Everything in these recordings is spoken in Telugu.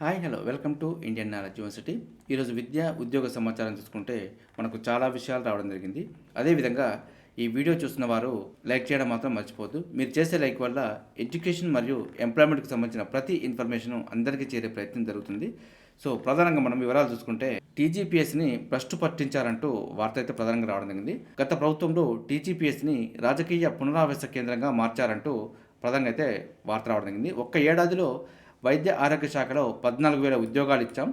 Hi hello. Welcome to Indian knowledge university. ఈరోజు విద్య ఉద్యోగ సమాచారం చూసుకుంటే మనకు చాలా విషయాలు రావడం జరిగింది. అదేవిధంగా ఈ వీడియో చూస్తున్న వారు లైక్ చేయడం మాత్రం మర్చిపోద్దు మీరు చేసే లైక్ వల్ల ఎడ్యుకేషన్ మరియు ఎంప్లాయ్మెంట్కి సంబంధించిన ప్రతి ఇన్ఫర్మేషన్ అందరికీ చేరే ప్రయత్నం జరుగుతుంది. సో ప్రధానంగా మనం వివరాలు చూసుకుంటే టీజీపీఎస్ని భ్రష్టు పట్టించారంటూ వార్త అయితే ప్రధానంగా రావడం జరిగింది. గత ప్రభుత్వంలో టీజీపీఎస్ని రాజకీయ పునరావేశ కేంద్రంగా మార్చారంటూ ప్రధానంగా అయితే వార్త రావడం జరిగింది. ఒక్క ఏడాదిలో వైద్య ఆరోగ్య శాఖలో పద్నాలుగు వేల ఉద్యోగాలు ఇచ్చాం.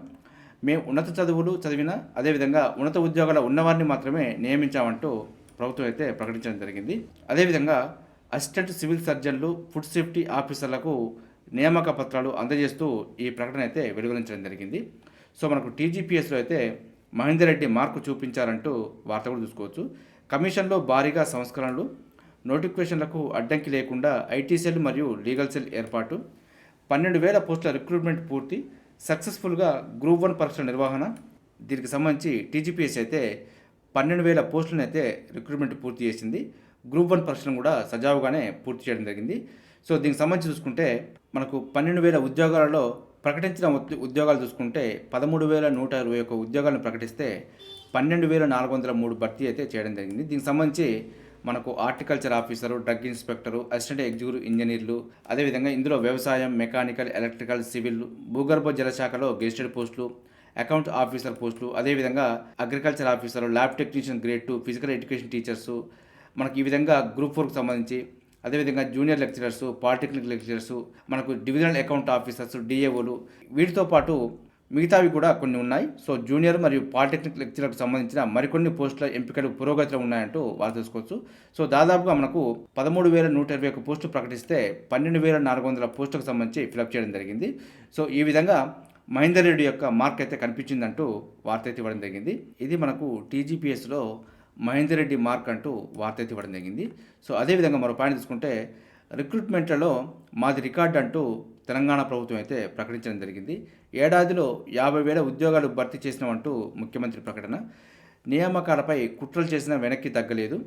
మేము ఉన్నత చదువులు చదివిన అదేవిధంగా ఉన్నత ఉద్యోగాలు ఉన్నవారిని మాత్రమే నియమించామంటూ ప్రభుత్వం అయితే ప్రకటించడం జరిగింది. అదేవిధంగా అసిస్టెంట్ సివిల్ సర్జన్లు ఫుడ్ సేఫ్టీ ఆఫీసర్లకు నియామక పత్రాలు అందజేస్తూ ఈ ప్రకటన అయితే వెలువరించడం జరిగింది. సో మనకు టీజీపీఎస్లో అయితే మహేందర్ రెడ్డి మార్కు చూపించారంటూ వార్త కూడా చూసుకోవచ్చు. కమిషన్లో భారీగా సంస్కరణలు నోటిఫికేషన్లకు అడ్డంకి లేకుండా ఐటీ సెల్ మరియు లీగల్ సెల్ ఏర్పాటు పన్నెండు వేల పోస్టుల రిక్రూట్మెంట్ పూర్తి సక్సెస్ఫుల్గా గ్రూప్ వన్ పరీక్షల నిర్వహణ. దీనికి సంబంధించి టీజీపీఎస్ అయితే పన్నెండు వేల పోస్టులను అయితే రిక్రూట్మెంట్ పూర్తి చేసింది. గ్రూప్ వన్ పరీక్షలను కూడా సజావుగానే పూర్తి చేయడం జరిగింది. సో దీనికి సంబంధించి చూసుకుంటే మనకు పన్నెండు వేల ఉద్యోగాలలో ప్రకటించిన ఉద్యోగాలు చూసుకుంటే పదమూడు వేల నూట ఇరవై ఒక్క ఉద్యోగాలను ప్రకటిస్తే పన్నెండు వేల నాలుగు వందల మూడు భర్తీ అయితే చేయడం జరిగింది. దీనికి సంబంధించి మనకు horticulture officer drug inspector assistant executive ఇంజనీర్లు అదేవిధంగా ఇందులో వ్యవసాయం మెకానికల్ ఎలక్ట్రికల్ సివిల్ భూగర్భ జల శాఖలో గెజిటెడ్ పోస్టులు అకౌంట్ ఆఫీసర్ పోస్టులు అదేవిధంగా agriculture officer lab technician grade two physical education teachers మనకి ఈ విధంగా గ్రూప్ ఫోర్కి సంబంధించి అదేవిధంగా జూనియర్ లెక్చరర్స్ పాలిటెక్నిక్ లెక్చరర్స్ మనకు డివిజనల్ అకౌంట్ ఆఫీసర్స్ డిఏఓలు వీటితో పాటు మిగతావి కూడా కొన్ని ఉన్నాయి. సో జూనియర్ మరియు పాలిటెక్నిక్ లెక్చర్లకు సంబంధించిన మరికొన్ని పోస్టుల ఎంపికలు పురోగతిలో ఉన్నాయంటూ వారు తెలుసుకోవచ్చు. సో దాదాపుగా మనకు పదమూడు వేల నూట ఇరవై ఒక పోస్టులు ప్రకటిస్తే పన్నెండు వేల నాలుగు వందల పోస్టులకు సంబంధించి ఫిలప్ చేయడం జరిగింది. సో ఈ విధంగా మహేందర్ రెడ్డి యొక్క మార్క్ అయితే కనిపించిందంటూ వార్త అయితే ఇవ్వడం జరిగింది. ఇది మనకు టీజీపీఎస్లో మహేందర్ రెడ్డి మార్క్ అంటూ వార్త అయితే ఇవ్వడం జరిగింది. సో అదేవిధంగా మరో పాయింట్ తీసుకుంటే రిక్రూట్మెంట్లలో మాది రికార్డ్ అంటూ తెలంగాణ ప్రభుత్వం అయితే ప్రకటించడం జరిగింది. ఏడాదిలో యాభై వేల ఉద్యోగాలు భర్తీ చేసినామంటూ ముఖ్యమంత్రి ప్రకటన. నియామకాలపై కుట్రలు చేసినా వెనక్కి తగ్గలేదు.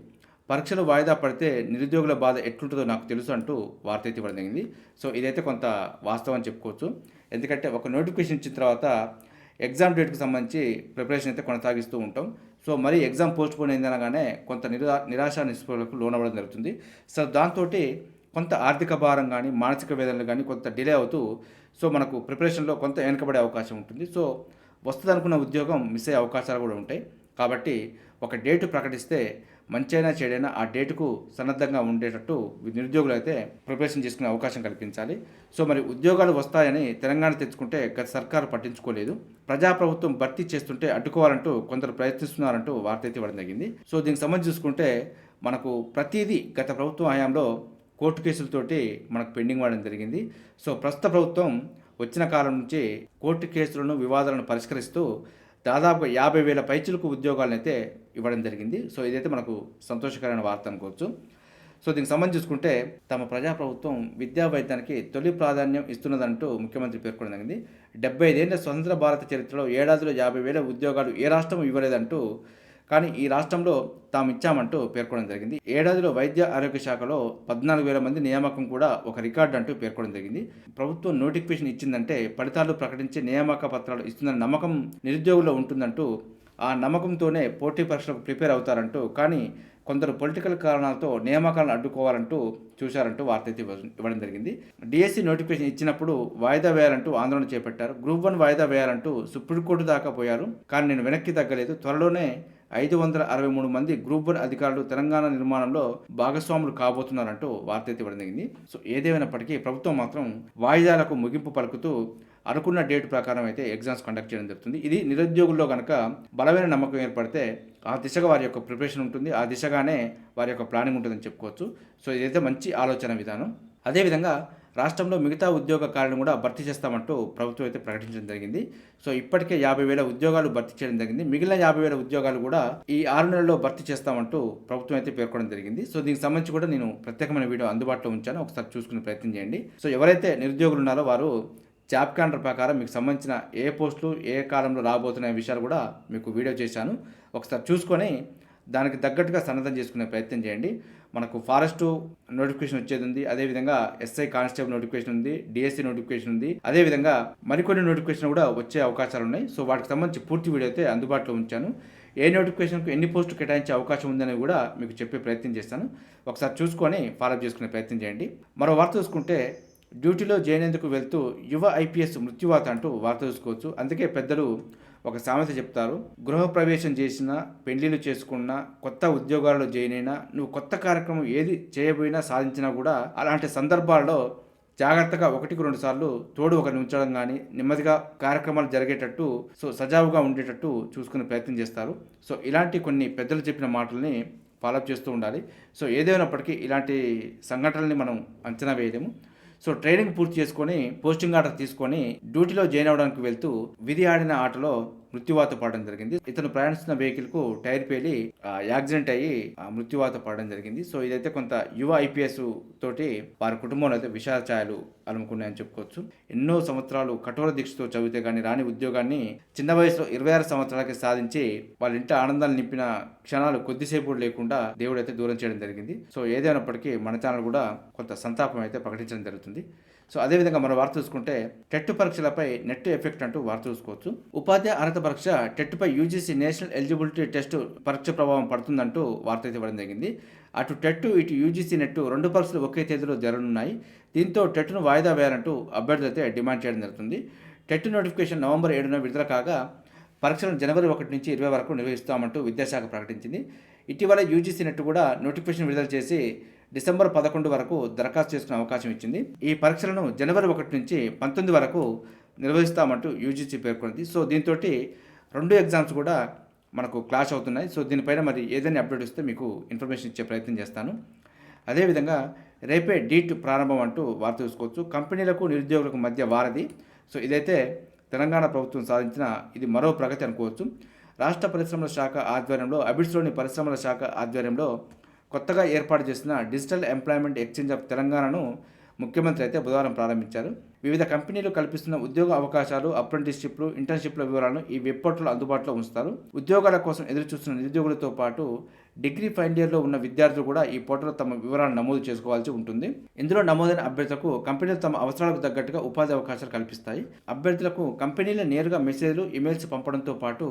పరీక్షలు వాయిదా పడితే నిరుద్యోగుల బాధ ఎట్లుంటుందో నాకు తెలుసు అంటూ వార్త అయితే ఇవ్వడం జరిగింది. సో ఇదైతే కొంత వాస్తవం అని చెప్పుకోవచ్చు. ఎందుకంటే ఒక నోటిఫికేషన్ ఇచ్చిన తర్వాత ఎగ్జామ్ డేట్కి సంబంధించి ప్రిపరేషన్ అయితే కొనసాగిస్తూ ఉంటాం. సో మరి ఎగ్జామ్ పోస్ట్ పోన్ అయిందనగానే కొంత నిరా నిరాశ నిస్పృహలకు లోనవ్వడం జరుగుతుంది. సో దాంతో కొంత ఆర్థిక భారం కానీ మానసిక వేదనలు కానీ కొంత డిలే అవుతూ సో మనకు ప్రిపరేషన్లో కొంత వెనకబడే అవకాశం ఉంటుంది. సో వస్తుంది అనుకున్న ఉద్యోగం మిస్ అయ్యే అవకాశాలు కూడా ఉంటాయి. కాబట్టి ఒక డేటు ప్రకటిస్తే మంచైనా చెడైనా ఆ డేటుకు సన్నద్ధంగా ఉండేటట్టు నిరుద్యోగులు అయితే ప్రిపరేషన్ చేసుకునే అవకాశం కల్పించాలి. సో మరి ఉద్యోగాలు వస్తాయని తెలంగాణ తెచ్చుకుంటే గత సర్కారు పట్టించుకోలేదు. ప్రజాప్రభుత్వం భర్తీ చేస్తుంటే అడ్డుకోవాలంటూ కొందరు ప్రయత్నిస్తున్నారంటూ వార్త అయితే ఇవ్వడం జరిగింది. సో దీనికి సంబంధించి చూసుకుంటే మనకు ప్రతిదీ గత ప్రభుత్వం హయాంలో కోర్టు కేసులతోటి మనకు పెండింగ్ వాడడం జరిగింది. సో ప్రస్తుత ప్రభుత్వం వచ్చిన కాలం నుంచి కోర్టు కేసులను వివాదాలను పరిష్కరిస్తూ దాదాపుగా యాభై వేల పైచులకు ఉద్యోగాలను అయితే ఇవ్వడం జరిగింది. సో ఇదైతే మనకు సంతోషకరమైన వార్త అనుకోవచ్చు. సో దీనికి సంబంధించి చూసుకుంటే తమ ప్రజాప్రభుత్వం విద్యా వైద్యానికి తొలి ప్రాధాన్యం ఇస్తున్నదంటూ ముఖ్యమంత్రి పేర్కొనడం జరిగింది. డెబ్బై ఐదేళ్ళ స్వతంత్ర భారత చరిత్రలో ఏడాదిలో యాభై వేల ఉద్యోగాలు ఏ రాష్ట్రం ఇవ్వలేదంటూ కానీ ఈ రాష్ట్రంలో తాము ఇచ్చామంటూ పేర్కొనడం జరిగింది. ఏడాదిలో వైద్య ఆరోగ్య శాఖలో పద్నాలుగు వేల మంది నియామకం కూడా ఒక రికార్డు అంటూ పేర్కొనడం జరిగింది. ప్రభుత్వం నోటిఫికేషన్ ఇచ్చిందంటే ఫలితాలు ప్రకటించి నియామక పత్రాలు ఇస్తుందన్న నమ్మకం నిరుద్యోగుల్లో ఉంటుందంటూ ఆ నమ్మకంతోనే పోటీ పరీక్షలకు ప్రిపేర్ అవుతారంటూ కానీ కొందరు పొలిటికల్ కారణాలతో నియామకాలను అడ్డుకోవాలంటూ చూశారంటూ వార్త అయితే ఇవ్వడం జరిగింది. డిఎస్సి నోటిఫికేషన్ ఇచ్చినప్పుడు వాయిదా వేయాలంటూ ఆందోళన చేపట్టారు. గ్రూప్ వన్ వాయిదా వేయాలంటూ సుప్రీంకోర్టు దాకా పోయారు. కానీ నేను వెనక్కి తగ్గలేదు. త్వరలోనే ఐదు వందల అరవై మూడు మంది గ్రూప్ వన్ అధికారులు తెలంగాణ నిర్మాణంలో భాగస్వాములు కాబోతున్నారంటూ వార్త అయితే జరిగింది సో ఏదేమైనప్పటికీ ప్రభుత్వం మాత్రం వాయిదాలకు ముగింపు పలుకుతూ అనుకున్న డేట్ ప్రకారం అయితే ఎగ్జామ్స్ కండక్ట్ చేయడం జరుగుతుంది. ఇది నిరుద్యోగుల్లో కనుక బలమైన నమ్మకం ఏర్పడితే ఆ దిశగా వారి యొక్క ప్రిపరేషన్ ఉంటుంది. ఆ దిశగానే వారి యొక్క ప్లానింగ్ ఉంటుందని చెప్పుకోవచ్చు. సో ఇదైతే మంచి ఆలోచన విధానం. అదేవిధంగా రాష్ట్రంలో మిగతా ఉద్యోగ కార్యాలను కూడా భర్తీ చేస్తామంటూ ప్రభుత్వం అయితే ప్రకటించడం జరిగింది. సో ఇప్పటికే యాభై వేల ఉద్యోగాలు భర్తీ చేయడం జరిగింది. మిగిలిన యాభై వేల ఉద్యోగాలు కూడా ఈ ఆరు నెలల్లో భర్తీ చేస్తామంటూ ప్రభుత్వం అయితే పేర్కొనడం జరిగింది. సో దీనికి సంబంధించి కూడా నేను ప్రత్యేకమైన వీడియో అందుబాటులో ఉంచాను. ఒకసారి చూసుకునే ప్రయత్నం చేయండి. సో ఎవరైతే నిరుద్యోగులు ఉన్నారో వారు జాబ్ క్యాలెండర్ ప్రకారం మీకు సంబంధించిన ఏ పోస్టులు ఏ కాలంలో రాబోతున్నాయి విషయాలు కూడా మీకు వీడియో చేశాను. ఒకసారి చూసుకొని దానికి తగ్గట్టుగా సన్నద్ధం చేసుకునే ప్రయత్నం చేయండి. మనకు ఫారెస్ట్ నోటిఫికేషన్ వచ్చేది ఉంది. అదేవిధంగా ఎస్ఐ కానిస్టేబుల్ నోటిఫికేషన్ ఉంది డిఎస్సి నోటిఫికేషన్ ఉంది. అదేవిధంగా మరికొన్ని నోటిఫికేషన్ కూడా వచ్చే అవకాశాలు ఉన్నాయి. సో వాటికి సంబంధించి పూర్తి వీడియో అయితే అందుబాటులో ఉంచాను. ఏ నోటిఫికేషన్కు ఎన్ని పోస్టులు కేటాయించే అవకాశం ఉందని కూడా మీకు చెప్పే ప్రయత్నం చేస్తాను. ఒకసారి చూసుకొని ఫాలోఅప్ చేసుకునే ప్రయత్నం చేయండి. మరో వార్త చూసుకుంటే డ్యూటీలో చేరేందుకు వెళ్తూ యువ ఐపీఎస్ మృత్యువాత అంటూ వార్త చూసుకోవచ్చు. అందుకే పెద్దలు ఒక సామెత చెప్తారు గృహప్రవేశం చేసినా పెళ్ళిళ్ళు చేసుకున్నా కొత్త ఉద్యోగాల్లో జాయిన్ అయినా నువ్వు కొత్త కార్యక్రమం ఏది చేయబోయినా సాధించినా కూడా అలాంటి సందర్భాల్లో జాగ్రత్తగా ఒకటికి రెండు సార్లు తోడు ఒకరిని ఉంచడం కానీ నెమ్మదిగా కార్యక్రమాలు జరిగేటట్టు సో సజావుగా ఉండేటట్టు చూసుకునే ప్రయత్నం చేస్తారు. సో ఇలాంటి కొన్ని పెద్దలు చెప్పిన మాటల్ని ఫాలోఅప్ చేస్తూ ఉండాలి. సో ఏదైనప్పటికీ ఇలాంటి సంఘటనల్ని మనం అంచనా వేయలేము. సో ట్రైనింగ్ పూర్తి చేసుకొని పోస్టింగ్ ఆర్డర్ తీసుకొని డ్యూటీలో జాయిన్ అవడానికి వెళ్తూ విధి ఆడిన ఆటలో మృత్యువాత పడడం జరిగింది. ఇతను ప్రయాణిస్తున్న వెహికల్కు టైర్ పేలి యాక్సిడెంట్ అయ్యి ఆ, మృత్యువాత పడడం జరిగింది. సో ఇదైతే కొంత యువ ఐపీఎస్ తోటి వారి కుటుంబంలో అయితే విషాద ఛాయలు అలుముకున్నాయని చెప్పుకోవచ్చు. ఎన్నో సంవత్సరాలు కఠోర దీక్షతో చదివితే కానీ రాని ఉద్యోగాన్ని చిన్న వయసులో ఇరవై ఆరు సంవత్సరాలకి సాధించి వాళ్ళ ఇంటి ఆనందాలు నింపిన క్షణాలు కొద్దిసేపు లేకుండా దేవుడైతే దూరం చేయడం జరిగింది. సో ఏదైనప్పటికీ మన ఛానల్ కూడా కొంత సంతాపం అయితే ప్రకటించడం జరుగుతుంది. సో అదేవిధంగా మనం వార్త చూసుకుంటే టెట్ పరీక్షలపై నెట్ ఎఫెక్ట్ అంటూ వార్త చూసుకోవచ్చు. ఉపాధ్యాయ అర్హత పరీక్ష టెట్పై యూజీసీ నేషనల్ ఎలిజిబిలిటీ టెస్ట్ పరీక్ష ప్రభావం పడుతుందంటూ వార్త అయితే ఇవ్వడం జరిగింది. అటు టెట్ ఇటు యూజీసీ నెట్ రెండు పరీక్షలు ఒకే తేదీలో జరగనున్నాయి. దీంతో టెట్ను వాయిదా వేయాలంటూ అభ్యర్థులు అయితే డిమాండ్ చేయడం జరుగుతుంది. టెట్ నోటిఫికేషన్ నవంబర్ ఏడున విడుదల కాగా పరీక్షలను జనవరి ఒకటి నుంచి ఇరవై వరకు నిర్వహిస్తామంటూ విద్యాశాఖ ప్రకటించింది. ఇటీవల యూజీసీ నెట్ కూడా నోటిఫికేషన్ విడుదల చేసి డిసెంబర్ పదకొండు వరకు దరఖాస్తు చేసుకునే అవకాశం ఇచ్చింది. ఈ పరీక్షలను జనవరి ఒకటి నుంచి పంతొమ్మిది వరకు నిర్వహిస్తామంటూ యూజీసీ పేర్కొంది. సో దీంతో రెండు ఎగ్జామ్స్ కూడా మనకు క్లాష్ అవుతున్నాయి. సో దీనిపైన మరి ఏదైనా అప్డేట్ వస్తే మీకు ఇన్ఫర్మేషన్ ఇచ్చే ప్రయత్నం చేస్తాను. అదేవిధంగా రేపే డీట్ ప్రారంభం అంటూ వార్త చూసుకోవచ్చు. కంపెనీలకు నిరుద్యోగులకు మధ్య వారధి. సో ఇదైతే తెలంగాణ ప్రభుత్వం సాధించిన ఇది మరో ప్రగతి అనుకోవచ్చు. రాష్ట్ర పరిశ్రమల శాఖ ఆధ్వర్యంలో అబిడ్స్లోని పరిశ్రమల శాఖ ఆధ్వర్యంలో కొత్తగా ఏర్పాటు చేసిన డిజిటల్ ఎంప్లాయ్మెంట్ ఎక్స్చేంజ్ ఆఫ్ తెలంగాణను ముఖ్యమంత్రి అయితే బుధవారం ప్రారంభించారు. వివిధ కంపెనీలు కల్పిస్తున్న ఉద్యోగ అవకాశాలు అప్రెంటిస్షిప్లు ఇంటర్న్షిప్ల వివరాలను ఈ వెబ్ పోర్టల్ అందుబాటులో ఉంచుతారు. ఉద్యోగాల కోసం ఎదురుచూస్తున్న నిరుద్యోగులతో పాటు డిగ్రీ ఫైనల్ ఇయర్లో ఉన్న విద్యార్థులు కూడా ఈ పోర్టల్లో తమ వివరాలను నమోదు చేసుకోవాల్సి ఉంటుంది. ఇందులో నమోదైన అభ్యర్థులకు కంపెనీలు తమ అవసరాలకు తగ్గట్టుగా ఉపాధి అవకాశాలు కల్పిస్తాయి. అభ్యర్థులకు కంపెనీలు నేరుగా మెసేజ్లు ఇమెయిల్స్ పంపడంతో పాటు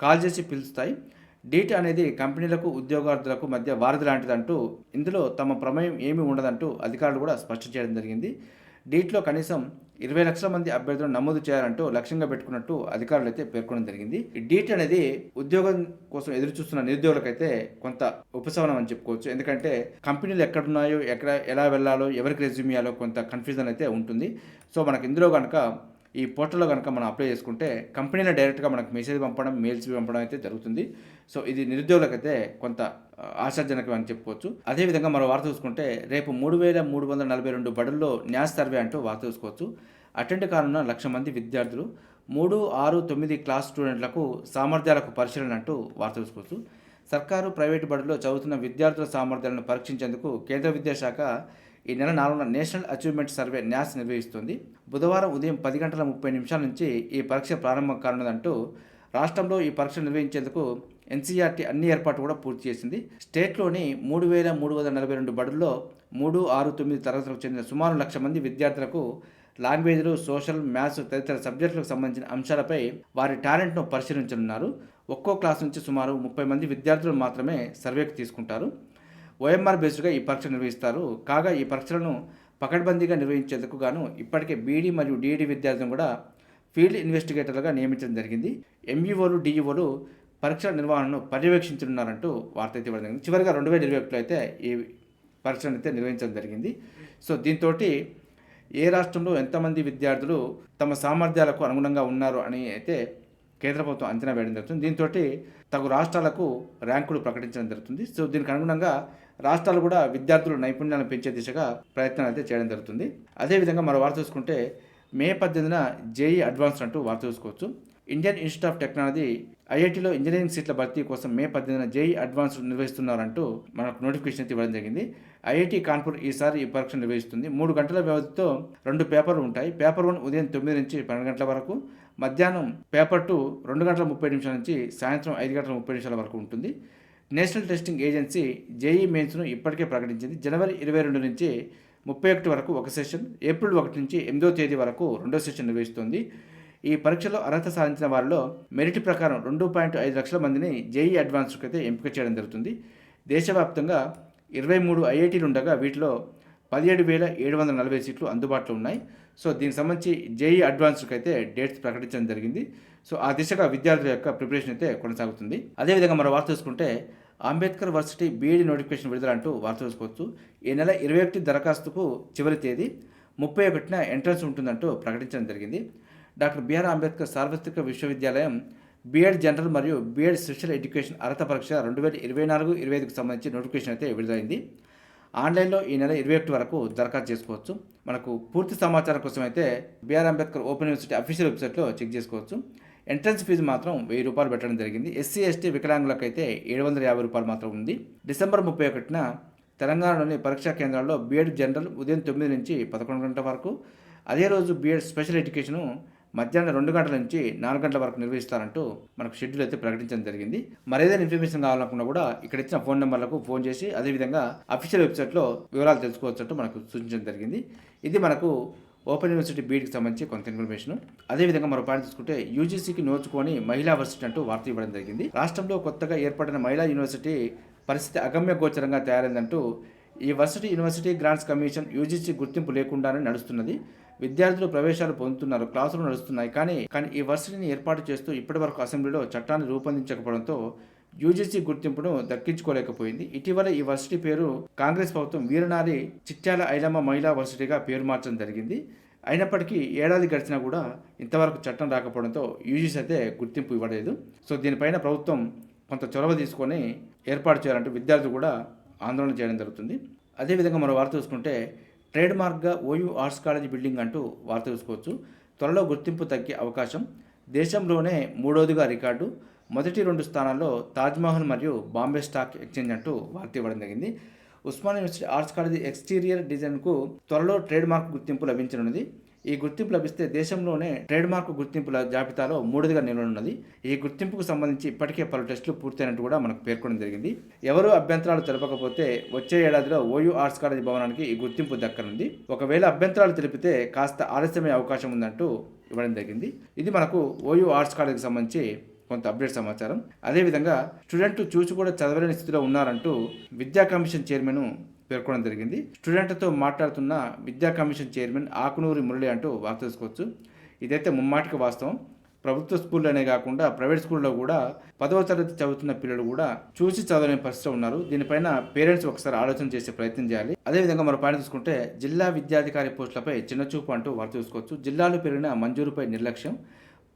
కాల్ చేసి పిలుస్తాయి. డీట్ అనేది కంపెనీలకు ఉద్యోగార్థులకు మధ్య వారధి లాంటిదంటూ ఇందులో తమ ప్రమేయం ఏమీ ఉండదంటూ అధికారులు కూడా స్పష్టం చేయడం జరిగింది. డీట్లో కనీసం ఇరవై లక్షల మంది అభ్యర్థులను నమోదు చేయాలంటూ లక్ష్యంగా పెట్టుకున్నట్టు అధికారులు అయితే పేర్కొనడం జరిగింది. ఈ డీట్ అనేది ఉద్యోగం కోసం ఎదురు చూస్తున్న నిరుద్యోగులకైతే కొంత ఉపశమనం అని చెప్పుకోవచ్చు. ఎందుకంటే కంపెనీలు ఎక్కడున్నాయో ఎక్కడ ఎలా వెళ్ళాలో ఎవరికి రెజ్యూమ్ ఇవ్వాలో కొంత కన్ఫ్యూజన్ అయితే ఉంటుంది. సో మనకి ఇందులో కనుక ఈ పోర్టల్లో కనుక మనం అప్లై చేసుకుంటే కంపెనీలో డైరెక్ట్గా మనకు మెసేజ్ పంపడం మెయిల్స్ పంపడం అయితే జరుగుతుంది. సో ఇది నిరుద్యోగులకైతే కొంత ఆశాజనకం అని చెప్పుకోవచ్చు. అదేవిధంగా మరో వార్త చూసుకుంటే రేపు మూడు వేల మూడు వందల నలభై రెండు బడుల్లో న్యాస్ సర్వే అంటూ వార్త చూసుకోవచ్చు. అటెండ్ కానున్న లక్ష మంది విద్యార్థులు మూడు ఆరు తొమ్మిది క్లాస్ స్టూడెంట్లకు సామర్థ్యాలకు పరిశీలన అంటూ వార్త చూసుకోవచ్చు. సర్కారు ప్రైవేటు బడుల్లో చదువుతున్న విద్యార్థుల సామర్థ్యాలను పరీక్షించేందుకు కేంద్ర విద్యాశాఖ ఈ నెల నాలుగున నేషనల్ అచీవ్మెంట్ సర్వే న్యాస్ నిర్వహిస్తుంది. బుధవారం ఉదయం పది గంటల ముప్పై నిమిషాల నుంచి ఈ పరీక్ష ప్రారంభం కానున్నదంటూ రాష్ట్రంలో ఈ పరీక్ష నిర్వహించేందుకు ఎన్సీఆర్టీ అన్ని ఏర్పాట్లు కూడా పూర్తి చేసింది. స్టేట్లోని మూడు వేల మూడు వందల నలభై రెండు బడుల్లో మూడు ఆరు తొమ్మిది తరగతులకు చెందిన సుమారు లక్ష మంది విద్యార్థులకు లాంగ్వేజ్లు సోషల్ మ్యాథ్స్ తదితర సబ్జెక్టులకు సంబంధించిన అంశాలపై వారి టాలెంట్ను పరిశీలించనున్నారు. ఒక్కో క్లాస్ నుంచి సుమారు ముప్పై మంది విద్యార్థులు మాత్రమే సర్వేకి తీసుకుంటారు. ఓఎంఆర్ బేస్డ్గా ఈ పరీక్ష నిర్వహిస్తారు. కాగా ఈ పరీక్షలను పకడ్బందీగా నిర్వహించేందుకు గాను ఇప్పటికే బీడీ మరియు డిఈడి విద్యార్థులను కూడా ఫీల్డ్ ఇన్వెస్టిగేటర్లుగా నియమించడం జరిగింది. ఎంఈఓలు డిఈఓలు పరీక్షల నిర్వహణను పర్యవేక్షించనున్నారంటూ వార్త అయితే ఇవ్వడం జరిగింది. చివరిగా రెండు వేల ఇరవై ఒకటిలో అయితే ఈ పరీక్షను అయితే నిర్వహించడం జరిగింది. సో దీంతో ఏ రాష్ట్రంలో ఎంతమంది విద్యార్థులు తమ సామర్థ్యాలకు అనుగుణంగా ఉన్నారు అని అయితే కేంద్ర ప్రభుత్వం అంచనా వేయడం జరుగుతుంది. దీంతో తగు రాష్ట్రాలకు ర్యాంకులు ప్రకటించడం జరుగుతుంది. సో దీనికి అనుగుణంగా రాష్ట్రాలు కూడా విద్యార్థుల నైపుణ్యాలను పెంచే దిశగా ప్రయత్నాలు అయితే చేయడం జరుగుతుంది. అదేవిధంగా మరో వార్త చూసుకుంటే మే పద్దెనిమిదిన జేఈ అడ్వాన్స్ అంటూ వార్త చూసుకోవచ్చు. ఇండియన్ ఇన్స్టిట్యూట్ ఆఫ్ టెక్నాలజీ ఐఐటీలో ఇంజనీరింగ్ సీట్ల భర్తీ కోసం మే పద్దెనిమిదిన జేఈ అడ్వాన్స్ నిర్వహిస్తున్నారంటూ మనకు నోటిఫికేషన్ అయితే ఇవ్వడం జరిగింది. ఐఐటి కాన్పూర్ ఈసారి ఈ పరీక్ష నిర్వహిస్తుంది. మూడు గంటల వ్యవధితో రెండు పేపర్లు ఉంటాయి. పేపర్ వన్ ఉదయం తొమ్మిది నుంచి పన్నెండు గంటల వరకు మధ్యాహ్నం పేపర్ టూ రెండు గంటల ముప్పై నిమిషాల నుంచి సాయంత్రం ఐదు గంటల ముప్పై నిమిషాల వరకు ఉంటుంది. నేషనల్ టెస్టింగ్ ఏజెన్సీ జేఈ మెయిన్స్ను ఇప్పటికే ప్రకటించింది. జనవరి ఇరవై రెండు నుంచి ముప్పై ఒకటి వరకు ఒక సెషన్ ఏప్రిల్ ఒకటి నుంచి ఎనిమిదో తేదీ వరకు రెండో సెషన్ నిర్వహిస్తుంది. ఈ పరీక్షలో అర్హత సాధించిన వారిలో మెరిట్ ప్రకారం రెండు పాయింట్ ఐదు లక్షల మందిని జేఈ అడ్వాన్స్కి అయితే ఎంపిక చేయడం జరుగుతుంది. దేశవ్యాప్తంగా ఇరవై మూడు ఐఐటీలు ఉండగా వీటిలో పదిహేడు వేల ఏడు వందల నలభై సీట్లు అందుబాటులో ఉన్నాయి. సో దీనికి సంబంధించి జేఈ అడ్వాన్స్కి అయితే డేట్స్ ప్రకటించడం జరిగింది. సో ఆ దిశగా విద్యార్థుల యొక్క ప్రిపరేషన్ అయితే కొనసాగుతుంది. అదేవిధంగా మరో వార్త చూసుకుంటే అంబేద్కర్ వర్సిటీ బీఈడి నోటిఫికేషన్ విడుదల అంటూ వార్త చూసుకోవచ్చు. ఈ నెల ఇరవై ఒకటి దరఖాస్తుకు చివరి తేదీ ముప్పై ఒకటిన ఎంట్రన్స్ ఉంటుందంటూ ప్రకటించడం జరిగింది. డాక్టర్ బిఆర్ అంబేద్కర్ సార్వత్రిక విశ్వవిద్యాలయం బీఎడ్ జనరల్ మరియు బీఎడ్ స్పెషల్ ఎడ్యుకేషన్ అర్హత పరీక్ష రెండు వేల ఇరవై నాలుగు ఇరవై ఐదుకు సంబంధించి నోటిఫికేషన్ అయితే విడుదలైంది. ఆన్లైన్లో ఈ నెల ఇరవై ఒకటి వరకు దరఖాస్తు చేసుకోవచ్చు. మనకు పూర్తి సమాచారం కోసం అయితే BR Ambedkar open university official వెబ్సైట్లో చెక్ చేసుకోవచ్చు. ఎంట్రన్స్ ఫీజు మాత్రం వెయ్యి రూపాయలు పెట్టడం జరిగింది. ఎస్సీ ఎస్టీ వికలాంగులకు అయితే ఏడు వందల యాభై రూపాయలు మాత్రం ఉంది. డిసెంబర్ ముప్పై ఒకటిన తెలంగాణలోని పరీక్షా కేంద్రాల్లో బీఎడ్ జనరల్ ఉదయం తొమ్మిది నుంచి పదకొండు గంటల వరకు. అదే రోజు బీఎడ్ స్పెషల్ ఎడ్యుకేషను మధ్యాహ్నం రెండు గంటల నుంచి నాలుగు గంటల వరకు నిర్వహిస్తారంటూ మనకు షెడ్యూల్ అయితే ప్రకటించడం జరిగింది. మరేదైనా ఇన్ఫర్మేషన్ కావాలనుకున్నా కూడా ఇక్కడ ఇచ్చిన ఫోన్ నెంబర్లకు ఫోన్ చేసి అదేవిధంగా అఫీషియల్ వెబ్సైట్లో వివరాలు తెలుసుకోవచ్చు మనకు సూచించడం జరిగింది. ఇది మనకు ఓపెన్ యూనివర్సిటీ బీడ్కి సంబంధించి కొంత ఇన్ఫర్మేషన్ అదేవిధంగా మరో పాయింట్ చూసుకుంటే యూజీసీకి నోచుకొని మహిళా వర్సిటీ అంటూ వార్త ఇవ్వడం జరిగింది. రాష్ట్రంలో కొత్తగా ఏర్పడిన మహిళా యూనివర్సిటీ పరిస్థితి అగమ్య గోచరంగా తయారైందంటూ ఈ varsity university grants commission UGC గుర్తింపు లేకుండానే నడుస్తున్నది. విద్యార్థులు ప్రవేశాలు పొందుతున్నారు క్లాసులు నడుస్తున్నాయి. కానీ కానీ ఈ వర్సిటీని ఏర్పాటు చేస్తూ ఇప్పటివరకు అసెంబ్లీలో చట్టాన్ని రూపొందించకపోవడంతో యూజీసీ గుర్తింపును దక్కించుకోలేకపోయింది. ఇటీవల ఈ వర్సిటీ పేరు కాంగ్రెస్ ప్రభుత్వం వీరనారి చిట్యాల ఐలమ్మ మహిళా వర్సిటీగా పేరు మార్చడం జరిగింది. అయినప్పటికీ ఏడాది గడిచినా కూడా ఇంతవరకు చట్టం రాకపోవడంతో యూజీసీ అయితే గుర్తింపు ఇవ్వలేదు. సో దీనిపైన ప్రభుత్వం కొంత చొరవ తీసుకొని ఏర్పాటు చేయాలంటే విద్యార్థులు కూడా ఆందోళన చేయడం జరుగుతుంది. అదేవిధంగా మరో వార్త చూసుకుంటే ట్రేడ్ మార్క్గా ఓయూ ఆర్ట్స్ కాలేజ్ బిల్డింగ్ అంటూ వార్త చూసుకోవచ్చు. త్వరలో గుర్తింపు తగ్గే అవకాశం. దేశంలోనే మూడోదిగా రికార్డు. మొదటి రెండు స్థానాల్లో తాజ్మహల్ మరియు బాంబే స్టాక్ ఎక్స్చేంజ్ అంటూ వార్త ఇవ్వడం జరిగింది. Osman university arts college exterior డిజైన్కు త్వరలో ట్రేడ్ మార్క్ గుర్తింపు లభించనున్నది ఈ గుర్తింపు లభిస్తే దేశంలోనే ట్రేడ్ మార్క్ గుర్తింపుల జాబితాలో మూడోదిగా నిలవనున్నది. ఈ గుర్తింపుకు సంబంధించి ఇప్పటికే పలు టెస్టులు పూర్తయినట్టు కూడా మనకు పేర్కొనడం జరిగింది. ఎవరు అభ్యంతరాలు తెలపకపోతే వచ్చే ఏడాదిలో ఓయూ ఆర్ట్స్ కాలేజ్ భవనానికి ఈ గుర్తింపు దక్కనుంది. ఒకవేళ అభ్యంతరాలు తెలిపితే కాస్త ఆలస్యమయ్యే అవకాశం ఉందంటూ ఇవ్వడం జరిగింది. ఇది మనకు ఓయూ ఆర్ట్స్ కాలేజ్కి సంబంధించి కొంత అప్డేట్ సమాచారం. అదేవిధంగా స్టూడెంట్లు చూసి కూడా చదవలేని స్థితిలో ఉన్నారంటూ విద్యా కమిషన్ చైర్మన్ పేర్కొనడం జరిగింది. స్టూడెంట్తో మాట్లాడుతున్న విద్యా కమిషన్ చైర్మన్ ఆకునూరి మురళి అంటూ వార్త తెలుసుకోవచ్చు. ఇదైతే ముమ్మాటికి వాస్తవం. ప్రభుత్వ స్కూల్లోనే కాకుండా ప్రైవేట్ స్కూల్లో కూడా పదవ తరగతి చదువుతున్న పిల్లలు కూడా చూసి చదవలేని పరిస్థితిలో ఉన్నారు. దీనిపైన పేరెంట్స్ ఒకసారి ఆలోచన చేసే ప్రయత్నం చేయాలి. అదేవిధంగా మరో పాయింట్ చూసుకుంటే జిల్లా విద్యాధికారి పోస్టులపై చిన్నచూపు అంటూ వార్త చూసుకోవచ్చు జిల్లాలో పెరిగిన మంజూరుపై నిర్లక్ష్యం.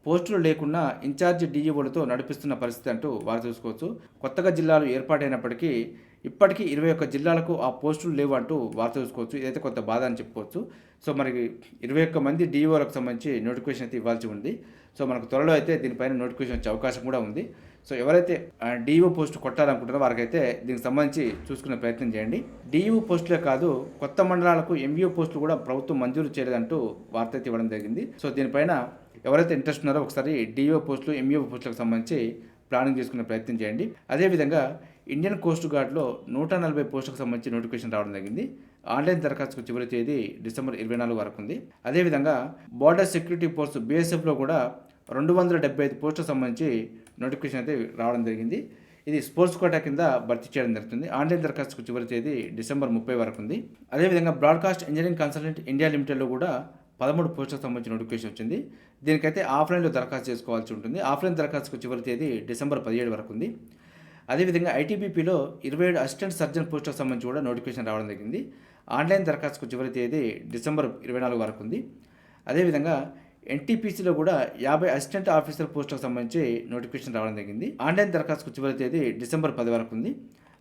పోస్టులు లేకుండా ఇన్ఛార్జి డీఈఓలతో నడిపిస్తున్న పరిస్థితి అంటూ వారు చూసుకోవచ్చు కొత్తగా జిల్లాలు ఏర్పాటైనప్పటికీ ఇప్పటికీ ఇరవై ఒక్క జిల్లాలకు ఆ పోస్టులు లేవు అంటూ వార్త చూసుకోవచ్చు. ఇదైతే కొంత బాధ అని చెప్పుకోవచ్చు. సో మనకి ఇరవై ఒక్క మంది డిఓలకు సంబంధించి నోటిఫికేషన్ అయితే ఇవ్వాల్సి ఉంది. సో మనకు త్వరలో అయితే దీనిపైన నోటిఫికేషన్ వచ్చే అవకాశం కూడా ఉంది. సో ఎవరైతే డిఈఓ పోస్ట్ కొట్టాలనుకుంటారో వారికైతే దీనికి సంబంధించి చూసుకునే ప్రయత్నం చేయండి. డిఈఓ పోస్టులే కాదు కొత్త మండలాలకు ఎంబీఓ పోస్టులు కూడా ప్రభుత్వం మంజూరు చేయలేదంటూ వార్త అయితే ఇవ్వడం జరిగింది. సో దీనిపైన ఎవరైతే ఇంట్రెస్ట్ ఉన్నారో ఒకసారి డిఓ పోస్టులు ఎంఈఓ పోస్టులకు సంబంధించి ప్లానింగ్ చేసుకునే ప్రయత్నం చేయండి. అదేవిధంగా ఇండియన్ కోస్ట్ గార్డ్లో నూట నలభై పోస్టులకు సంబంధించి నోటిఫికేషన్ రావడం జరిగింది. ఆన్లైన్ దరఖాస్తుకు చివరి తేదీ డిసెంబర్ ఇరవై నాలుగు వరకు ఉంది. అదేవిధంగా బార్డర్ సెక్యూరిటీ ఫోర్స్ బీఎస్ఎఫ్లో కూడా రెండు వందల డెబ్బై ఐదు పోస్టులకు సంబంధించి నోటిఫికేషన్ అయితే రావడం జరిగింది. ఇది స్పోర్ట్స్ కోటా కింద భర్తీ చేయడం జరుగుతుంది. ఆన్లైన్ దరఖాస్తుకు చివరి తేదీ డిసెంబర్ ముప్పై వరకు ఉంది. అదేవిధంగా బ్రాడ్కాస్ట్ ఇంజనీరింగ్ కన్సల్టెంట్ ఇండియా లిమిటెడ్లో కూడా పదమూడు పోస్టులకు సంబంధించిన నోటిఫికేషన్ వచ్చింది. దీనికైతే ఆఫ్లైన్లో దరఖాస్తు చేసుకోవాల్సి ఉంటుంది. ఆఫ్లైన్ దరఖాస్తుకు చివరి తేదీ డిసెంబర్ పదిహేడు వరకు ఉంది. అదేవిధంగా ఐటీబీపీలో ఇరవై ఏడు అసిస్టెంట్ సర్జన్ పోస్టులకు సంబంధించి కూడా నోటిఫికేషన్ రావడం జరిగింది. ఆన్లైన్ దరఖాస్తుకు చివరి తేదీ డిసెంబర్ ఇరవై నాలుగు వరకు ఉంది. అదేవిధంగా ఎన్టీపీసీలో కూడా యాభై అసిస్టెంట్ ఆఫీసర్ పోస్టులకు సంబంధించి నోటిఫికేషన్ రావడం జరిగింది. ఆన్లైన్ దరఖాస్తుకు చివరి తేదీ డిసెంబర్ పది వరకు ఉంది.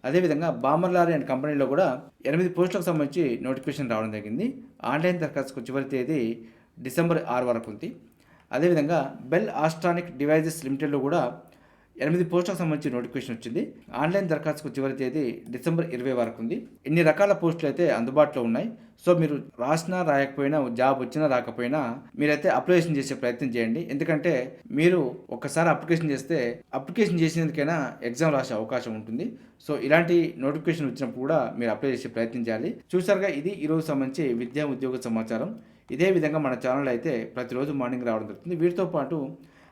అదేవిధంగా బామర్లారీ అండ్ కంపెనీలో కూడా ఎనిమిది పోస్టులకు సంబంధించి నోటిఫికేషన్ రావడం జరిగింది. ఆన్లైన్ దరఖాస్తుకు చివరి తేదీ డిసెంబర్ ఆరు వరకు ఉంది. అదేవిధంగా బెల్ ఆస్ట్రానిక్ డివైజెస్ లిమిటెడ్లో కూడా ఎనిమిది పోస్టులకు సంబంధించి నోటిఫికేషన్ వచ్చింది. ఆన్లైన్ దరఖాస్తుకు చివరి తేదీ డిసెంబర్ ఇరవై వరకు ఉంది. ఎన్ని రకాల పోస్టులు అయితే అందుబాటులో ఉన్నాయి. సో మీరు రాసినా రాయకపోయినా జాబ్ వచ్చినా రాకపోయినా మీరైతే అప్లికేషన్ చేసే ప్రయత్నం చేయండి. ఎందుకంటే మీరు ఒక్కసారి అప్లికేషన్ చేస్తే అప్లికేషన్ చేసినందుకైనా ఎగ్జామ్ రాసే అవకాశం ఉంటుంది. సో ఇలాంటి నోటిఫికేషన్ వచ్చినప్పుడు కూడా మీరు అప్లై చేసే ప్రయత్నం చేయాలి. చూసారుగా ఇది ఈరోజు సంబంధించి విద్యా ఉద్యోగ సమాచారం. ఇదే విధంగా మన ఛానల్ అయితే ప్రతిరోజు మార్నింగ్ రావడం జరుగుతుంది. వీటితో పాటు